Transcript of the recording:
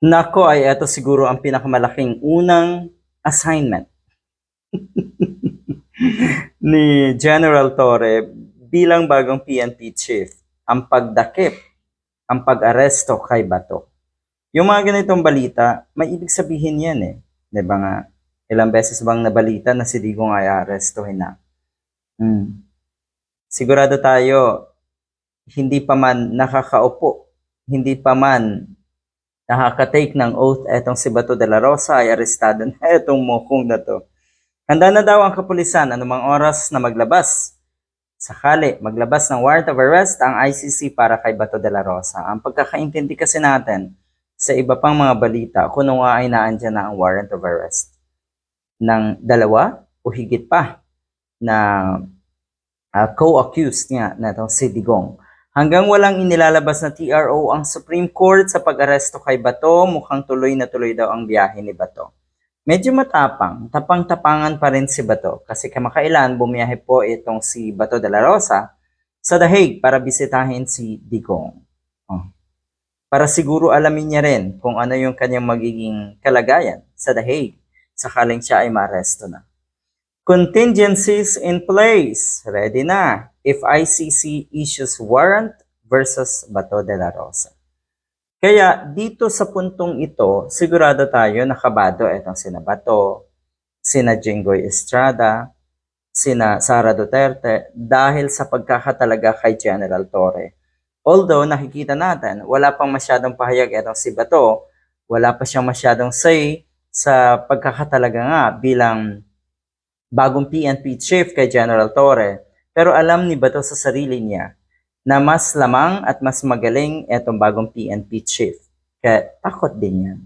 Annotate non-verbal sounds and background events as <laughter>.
Nako ay eto siguro ang pinakamalaking unang assignment <laughs> ni General Torre bilang bagong PNP chief, ang pagdakip, ang pag-aresto kay Bato. Yung mga ganitong balita, may ibig sabihin yan eh. Ba nga, ilang beses bang nabalita na si Digong ay arestohin na? Hmm. Sigurado tayo, hindi pa man nakakaupo, hindi pa man nakaka-take ng oath etong si Bato de la Rosa ay arestado na <laughs> etong mokong na to. Handa na daw ang kapulisan anumang oras na maglabas. Sakali, maglabas ng warrant of arrest ang ICC para kay Bato de la Rosa. Ang pagkakaintindi kasi natin sa iba pang mga balita, kung ano nga ay naandyan na ang warrant of arrest ng dalawa o higit pa na ah, co-accused nga na itong si Digong. Hanggang walang inilalabas na TRO ang Supreme Court sa pag-aresto kay Bato, mukhang tuloy na tuloy daw ang biyahe ni Bato. Medyo matapang, tapang-tapangan pa rin si Bato kasi kamakailan bumiyahe po itong si Bato de la Rosa sa The Hague para bisitahin si Digong. Oh. Para siguro alamin niya rin kung ano yung kanyang magiging kalagayan sa The Hague sakaling siya ay maaresto na. Contingencies in place. Ready na. If ICC issues warrant versus Bato de la Rosa. Kaya dito sa puntong ito, sigurado tayo nakabado itong sina Bato, sina Jinggoy Estrada, sina Sara Duterte dahil sa pagkakatalaga kay General Torre. Although nakikita natin, wala pang masyadong pahayag itong si Bato, wala pa siyang masyadong say sa pagkakatalaga nga bilang bagong PNP chief kay General Torre. Pero alam ni Bato sa sarili niya na mas lamang at mas magaling etong bagong PNP chief. Kaya takot din yan.